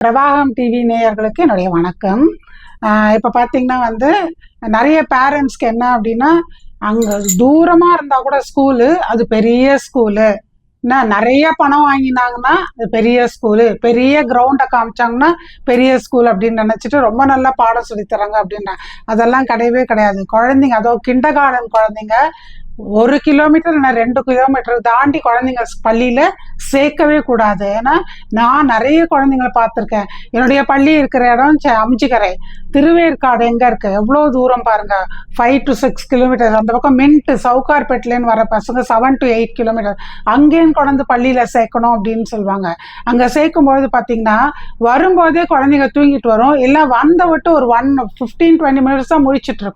பிரவாகம் டிவி நேயர்களுக்கு என்னுடைய வணக்கம். இப்போ பார்த்தீங்கன்னா வந்து நிறைய பேரண்ட்ஸ்க்கு என்ன அப்படின்னா அங்கே தூரமாக இருந்தால் கூட ஸ்கூலு அது பெரிய ஸ்கூலு என்ன நிறைய பணம் வாங்கினாங்கன்னா அது பெரிய ஸ்கூலு பெரிய கிரவுண்டை காமிச்சாங்கன்னா பெரிய ஸ்கூல் அப்படின்னு நினச்சிட்டு ரொம்ப நல்லா பாடம் சொல்லித் தராங்க அப்படின்னா. அதெல்லாம் கிடையவே கிடையாது. குழந்தைங்க அதோ கிண்டர் கார்டன் குழந்தைங்க ஒரு கிலோமீட்டர் இல்லை ரெண்டு கிலோமீட்டர் தாண்டி குழந்தைங்க பள்ளியில் சேர்க்கவே கூடாது. ஏன்னா நான் நிறைய குழந்தைங்களை பார்த்துருக்கேன். என்னுடைய பள்ளி இருக்கிற இடம் அமிச்சிக்கரை திருவேற்காடு எங்கே இருக்குது எவ்வளோ தூரம் பாருங்க. ஃபைவ் டு சிக்ஸ் கிலோமீட்டர் அந்த பக்கம் மின்ட்டு சவுகார்பேட்லேன்னு வர பசங்க செவன் டு எயிட் கிலோமீட்டர் அங்கேயும் கொண்டு பள்ளியில் சேர்க்கணும் அப்படின்னு சொல்லுவாங்க. அங்கே சேர்க்கும்பொழுது பார்த்தீங்கன்னா வரும்போதே குழந்தைங்க தூங்கிட்டு வரும். இல்லை வந்த விட்டு ஒரு ஒன் ஃபிஃப்டீன் டுவெண்ட்டி மினிட்ஸ் தான் முழிச்சிட்டு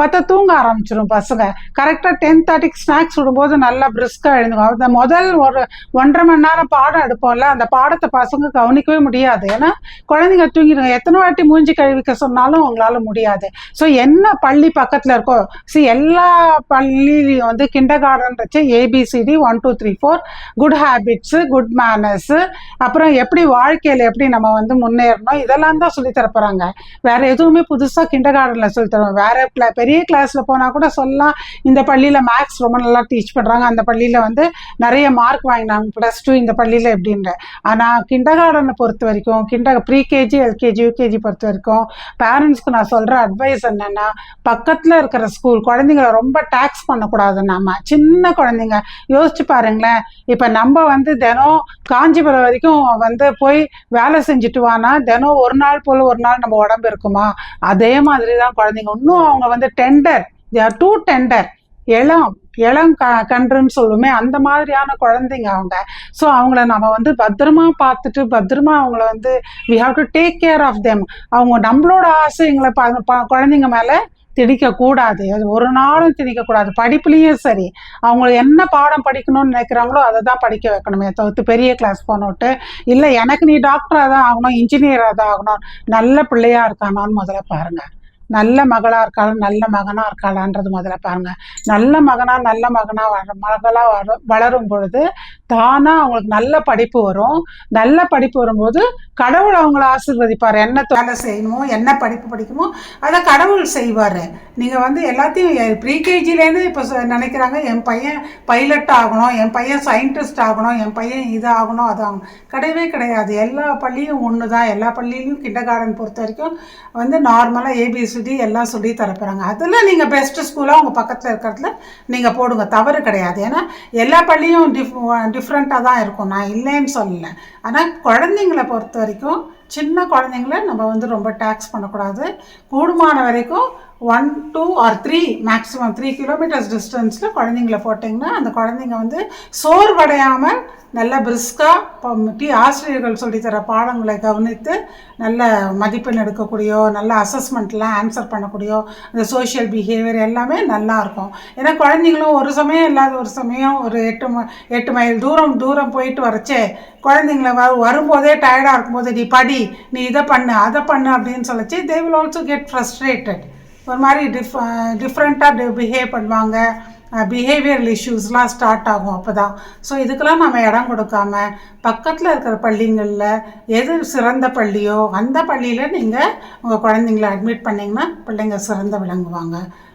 பார்த்தா தூங்க ஆரம்பிச்சிடும் பசங்க. கரெக்டாக டென்த் டென் தேர்ட்டிக்கு ஸ்நாக்ஸ் விடும்போது நல்லா பிரிஸ்காக எழுந்துக்கும் அந்த முதல் ஒரு ஒன்றரை மணி நேரம் பாடம் எடுப்போம்ல அந்த பாடத்தை பசங்க கவனிக்கவே முடியாது. ஏன்னா குழந்தைங்க தூங்கிடுங்க. எத்தனை வாட்டி மூஞ்சி கழுவிக்க சொன்னாலும் அவங்களால முடியாது. ஸோ என்ன பள்ளி பக்கத்தில் இருக்கோ சி எல்லா பள்ளியிலையும் வந்து கிண்டர் கார்டன் வச்சு A B C D one two three four good habits good manners அப்புறம் எப்படி வாழ்க்கையில் எப்படி நம்ம வந்து முன்னேறணும் இதெல்லாம் தான் சொல்லி தரப்போகிறாங்க வேற எதுவுமே புதுசாக கிண்டர் கார்டனில் சொல்லி தருவோம் வேற பெரிய கிளாஸில் போனால் கூட சொல்லலாம் இந்த பள்ளியில் மேக்ஸ் ரொம்ப நல்லா டீச் பண்ணுறாங்க அந்த பள்ளியில் வந்து நிறைய மார்க் வாங்கினாங்க. ப்ளஸ் டூ இந்த பள்ளியில் எப்படின்ற ஆனால் கிண்டர் கார்டனை பொறுத்த வரைக்கும் கிண்டர் ப்ரீகேஜி எல்கேஜி யூகேஜி பொறுத்த வரைக்கும் பேரண்ட்ஸ்க்கு நான் சொல்கிற அட்வைஸ் என்னென்னா பக்கத்தில் இருக்கிற ஸ்கூல் குழந்தைங்கள ரொம்ப டேக்ஸ் பண்ணக்கூடாது நம்ம. சின்ன குழந்தைங்க. யோசிச்சு பாருங்களேன். இப்போ நம்ம வந்து தினம் காஞ்சிபுரம் வரைக்கும் வந்து போய் வேலை செஞ்சுட்டு வானா தினம் ஒரு நாள் போல் ஒரு நாள் நம்ம உடம்பு இருக்குமா? அதே மாதிரி தான் குழந்தைங்க. இன்னும் அவங்க வந்து tender they are too tender இளம் இளம் க கன்றுன்னு சொல்லுமே அந்த மாதிரியான குழந்தைங்க அவங்க. ஸோ அவங்கள நம்ம வந்து பத்திரமா பார்த்துட்டு பத்திரமா அவங்கள வந்து we have to take care of them அவங்க நம்மளோட ஆசைங்களை ப ப- குழந்தைங்க மேலே திணிக்க கூடாது. அது ஒரு நாளும் திணிக்க கூடாது. படிப்புலேயும் சரி. அவங்க என்ன பாடம் படிக்கணும்னு நினைக்கிறாங்களோ அதை தான் படிக்க வைக்கணுமே தவிர்த்து பெரிய கிளாஸ் போனோட்டு. இல்லை எனக்கு நீ டாக்டராக தான் ஆகணும் இன்ஜினியராக தான் ஆகணும். நல்ல பிள்ளையாக இருக்கானான்னு முதல்ல பாருங்கள் நல்ல மகளா இருக்காளா நல்ல மகனா இருக்காளான்றது முதல்ல பாருங்க. நல்ல மகனா நல்ல மகனா வள மகளா வள வளரும் பொழுது தானா அவங்களுக்கு நல்ல படிப்பு வரும். நல்ல படிப்பு வரும்போது கடவுள் அவங்கள ஆசீர்வதிப்பார். என்ன வேலை செய்யணுமோ என்ன படிப்பு படிக்குமோ அதை கடவுள் செய்வார். நீங்கள் வந்து எல்லாத்தையும் ப்ரீகேஜிலேருந்து இப்போ நினைக்கிறாங்க என் பையன் பைலட் ஆகணும் என் பையன் சயின்டிஸ்ட் ஆகணும் என் பையன் இது ஆகணும் அது ஆகணும் கிடையவே கிடையாது. எல்லா பள்ளியும் ஒன்று தான் எல்லா பள்ளியிலையும் கிண்டர் கார்டன் பொறுத்த வரைக்கும் வந்து நார்மலாக ஏபிசிடி எல்லாம் சொல்லி தரப்போகிறாங்க அதில் நீங்கள் பெஸ்ட்டு ஸ்கூலாக உங்கள் பக்கத்தில் இருக்கிறதுல நீங்கள் போடுங்க. தவறு கிடையாது. ஏன்னா எல்லா பள்ளியும் டிஃப் டிஃப்ரெண்ட்டாக தான் இருக்கும். நான் இல்லைன்னு சொல்லலை. ஆனால் குழந்தைங்கள பொறுத்த வரைக்கும் சின்ன குழந்தைங்கள நம்ம வந்து ரொம்ப டேக்ஸ் பண்ணக்கூடாது. கூடுமான வரைக்கும் one two or three maximum three kilometers டிஸ்டன்ஸில் குழந்தைங்கள போட்டிங்கன்னா அந்த குழந்தைங்க வந்து சோர்வடையாமல் நல்ல பிரிஸ்காக டி ஆசிரியர்கள் சொல்லித்தர பாடங்களை கவனித்து நல்ல மதிப்பெண் எடுக்கக்கூடியோ நல்ல அசஸ்மெண்ட்லாம் ஆன்சர் பண்ணக்கூடியோ அந்த சோஷியல் பிஹேவியர் எல்லாமே நல்லாயிருக்கும் ஏன்னா குழந்தைங்களும் ஒரு சமயம் இல்லாத ஒரு சமயம் ஒரு எட்டு ம எட்டு மைல் தூரம் தூரம் போயிட்டு வரச்சே குழந்தைங்கள வ வரும்போதே டயர்டாக இருக்கும்போது நீ படி நீ இதை பண்ணு அதை பண்ணு அப்படின்னு சொல்லிச்சு. They will also get frustrated ஒரு மாதிரி டிஃப் டிஃப்ரெண்ட்டாக பிஹேவ் பண்ணுவாங்க. பிஹேவியரல் இஷ்யூஸ்லாம் ஸ்டார்ட் ஆகும் அப்போ தான் ஸோ இதுக்கெல்லாம் நம்ம இடம் கொடுக்காம பக்கத்தில் இருக்கிற பள்ளிங்களில் எது சிறந்த பள்ளியோ அந்த பள்ளியில் நீங்கள் உங்கள் குழந்தைங்கள அட்மிட் பண்ணிங்கன்னா பிள்ளைங்க சிறந்த விளங்குவாங்க.